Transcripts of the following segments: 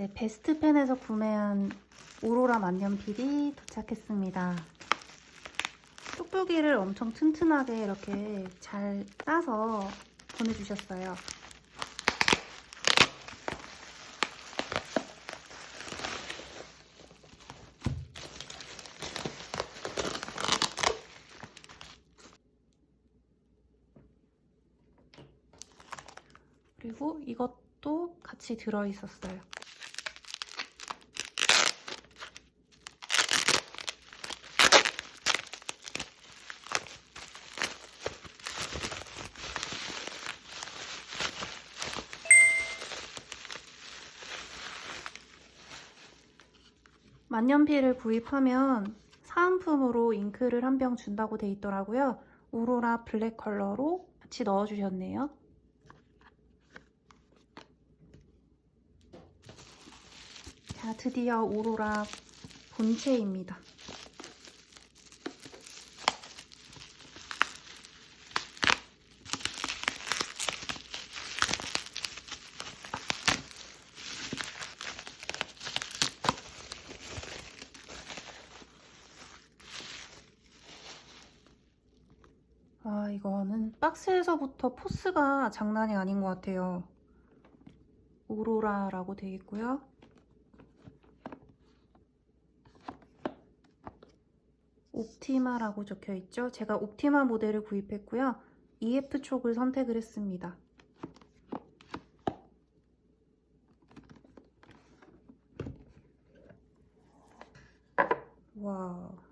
네, 베스트펜에서 구매한 오로라 만년필이 도착했습니다. 뚝뚝이를 엄청 튼튼하게 이렇게 잘 따서 보내주셨어요. 그리고 이것도 같이 들어있었어요. 만년필을 구입하면 사은품으로 잉크를 한 병 준다고 돼 있더라고요. 우로라 블랙 컬러로 같이 넣어주셨네요. 자, 드디어 오로라 본체입니다. 아, 이거는 박스에서부터 포스가 장난이 아닌 것 같아요. 오로라라고 되어 있고요. 옵티마라고 적혀 있죠. 제가 옵티마 모델을 구입했고요. EF 촉을 선택을 했습니다. 와.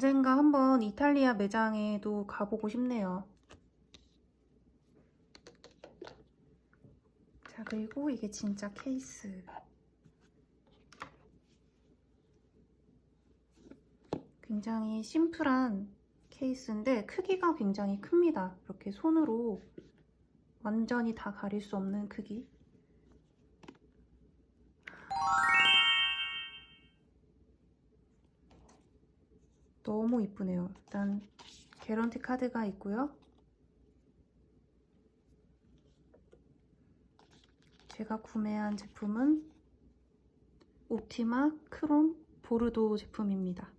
언젠가 한번 이탈리아 매장에도 가보고 싶네요. 자, 그리고 이게 진짜 케이스. 굉장히 심플한 케이스인데 크기가 굉장히 큽니다. 이렇게 손으로 완전히 다 가릴 수 없는 크기. 너무 이쁘네요. 일단 개런티 카드가 있고요. 제가 구매한 제품은 옵티마 크롬 보르도 제품입니다.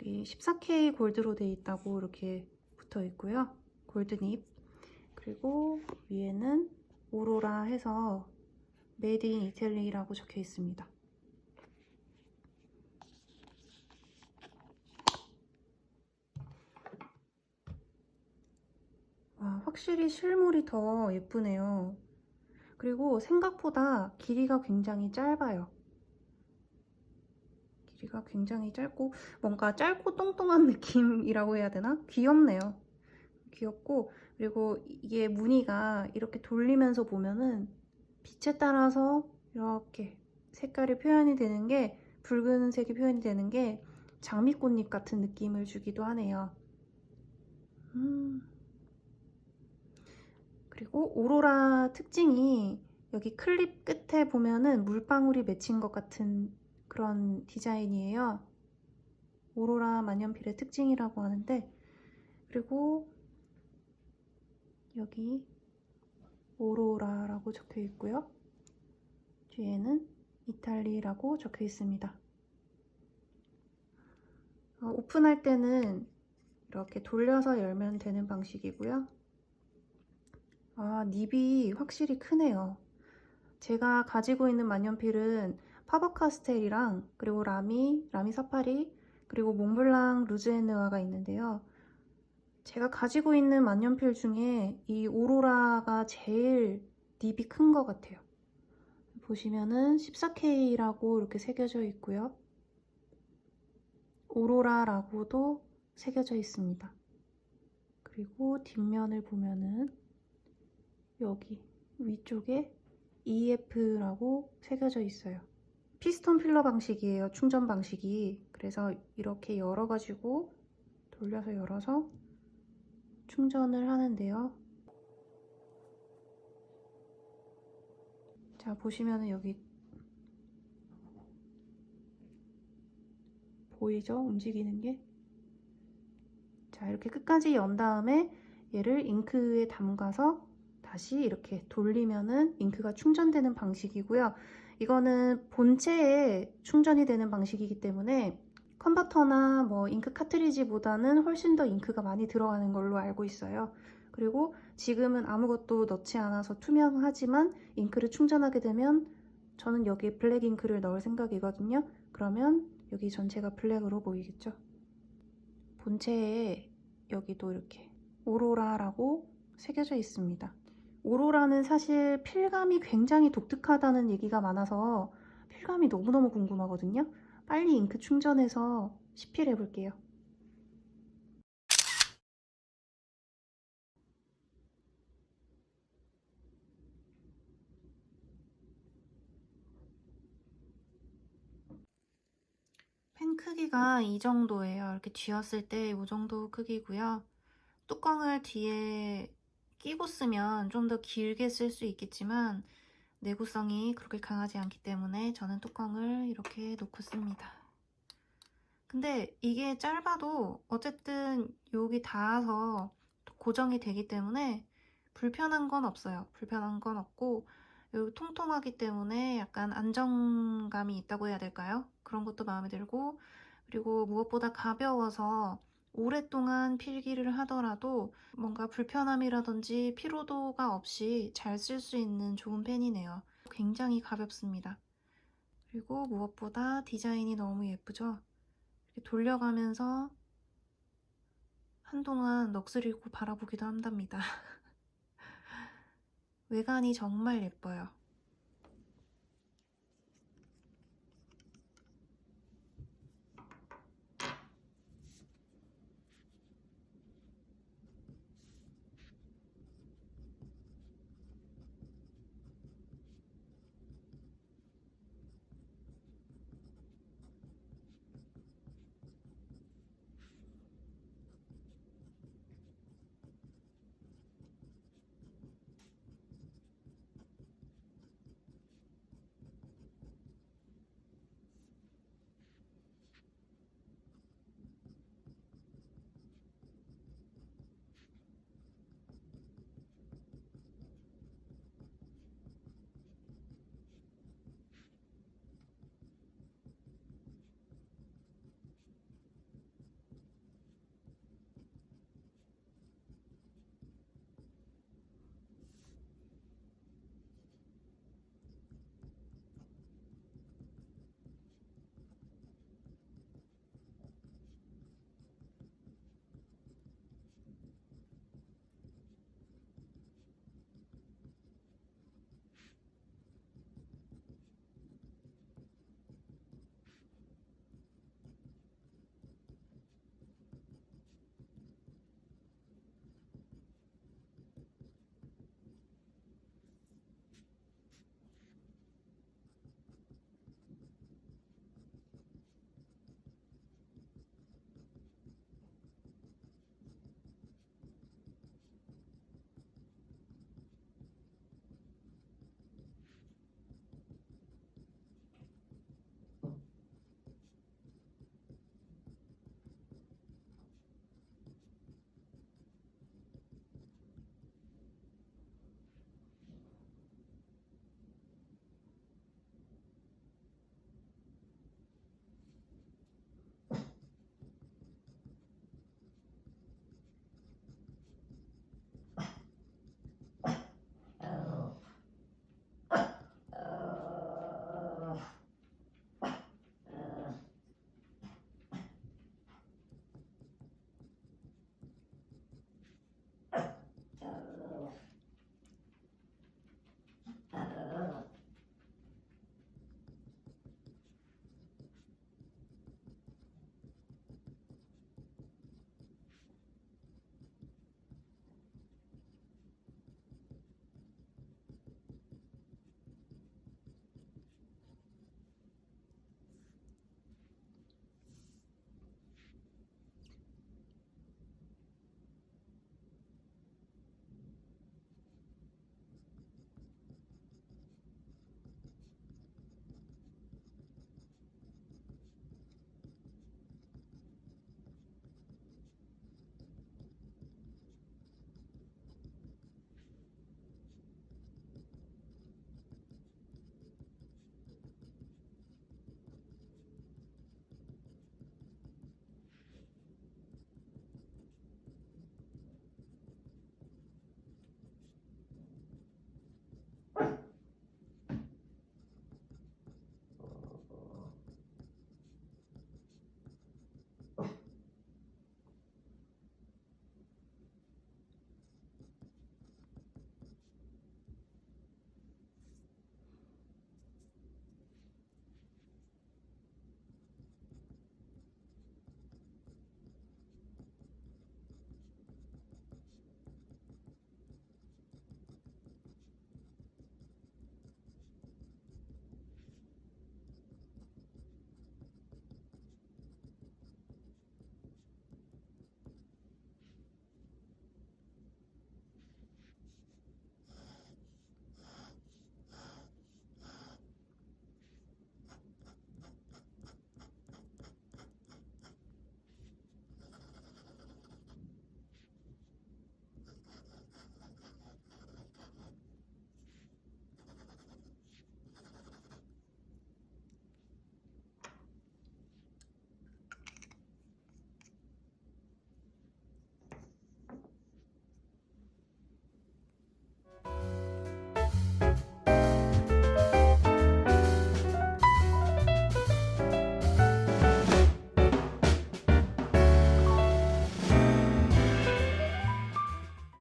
여기 14K 골드로 되어 있다고 이렇게 붙어 있고요. 골드닙. 그리고 위에는 오로라 해서 메이드 인 이탈리라고 적혀 있습니다. 와, 확실히 실물이 더 예쁘네요. 그리고 생각보다 길이가 굉장히 짧아요. 길이가 굉장히 짧고 뭔가 짧고 똥똥한 느낌이라고 해야 되나? 귀엽네요. 귀엽고 그리고 이게 무늬가 이렇게 돌리면서 보면은 빛에 따라서 이렇게 색깔이 표현이 되는 게 붉은색이 표현이 되는 게 장미꽃잎 같은 느낌을 주기도 하네요. 음. 그리고 오로라 특징이 여기 클립 끝에 보면은 물방울이 맺힌 것 같은 그런 디자인이에요. 오로라 만년필의 특징이라고 하는데 그리고 여기 오로라라고 적혀 있고요. 뒤에는 이탈리라고 적혀 있습니다. 어, 오픈할 때는 이렇게 돌려서 열면 되는 방식이고요. 아, 닙이 확실히 크네요. 제가 가지고 있는 만년필은 파버카스텔이랑 그리고 라미, 라미 사파리, 그리고 몽블랑 루즈앤느와가 있는데요. 제가 가지고 있는 만년필 중에 이 오로라가 제일 닙이 큰 것 같아요. 보시면은 14K라고 이렇게 새겨져 있고요. 오로라라고도 새겨져 있습니다. 그리고 뒷면을 보면은 여기 위쪽에 EF라고 새겨져 있어요. 피스톤 필러 방식이에요. 충전 방식이. 그래서 이렇게 열어가지고 돌려서 열어서 충전을 하는데요. 자, 보시면은 여기 보이죠? 움직이는 게. 자, 이렇게 끝까지 연 다음에 얘를 잉크에 담가서 다시 이렇게 돌리면은 잉크가 충전되는 방식이고요. 이거는 본체에 충전이 되는 방식이기 때문에 컨버터나 뭐 잉크 카트리지보다는 훨씬 더 잉크가 많이 들어가는 걸로 알고 있어요. 그리고 지금은 아무것도 넣지 않아서 투명하지만 잉크를 충전하게 되면 저는 여기에 블랙 잉크를 넣을 생각이거든요. 그러면 여기 전체가 블랙으로 보이겠죠? 본체에 여기도 이렇게 오로라라고 새겨져 있습니다. 오로라는 사실 필감이 굉장히 독특하다는 얘기가 많아서 필감이 너무너무 궁금하거든요. 빨리 잉크 충전해서 시필해 볼게요. 펜 크기가 이 정도예요. 이렇게 쥐었을 때 이 정도 크기고요. 뚜껑을 뒤에 끼고 쓰면 좀 더 길게 쓸 수 있겠지만 내구성이 그렇게 강하지 않기 때문에 저는 뚜껑을 이렇게 놓고 씁니다. 근데 이게 짧아도 어쨌든 여기 닿아서 고정이 되기 때문에 불편한 건 없어요. 불편한 건 없고 여기 통통하기 때문에 약간 안정감이 있다고 해야 될까요? 그런 것도 마음에 들고 그리고 무엇보다 가벼워서 오랫동안 필기를 하더라도 뭔가 불편함이라든지 피로도가 없이 잘 쓸 수 있는 좋은 펜이네요. 굉장히 가볍습니다. 그리고 무엇보다 디자인이 너무 예쁘죠? 이렇게 돌려가면서 한동안 넋을 잃고 바라보기도 한답니다. 외관이 정말 예뻐요.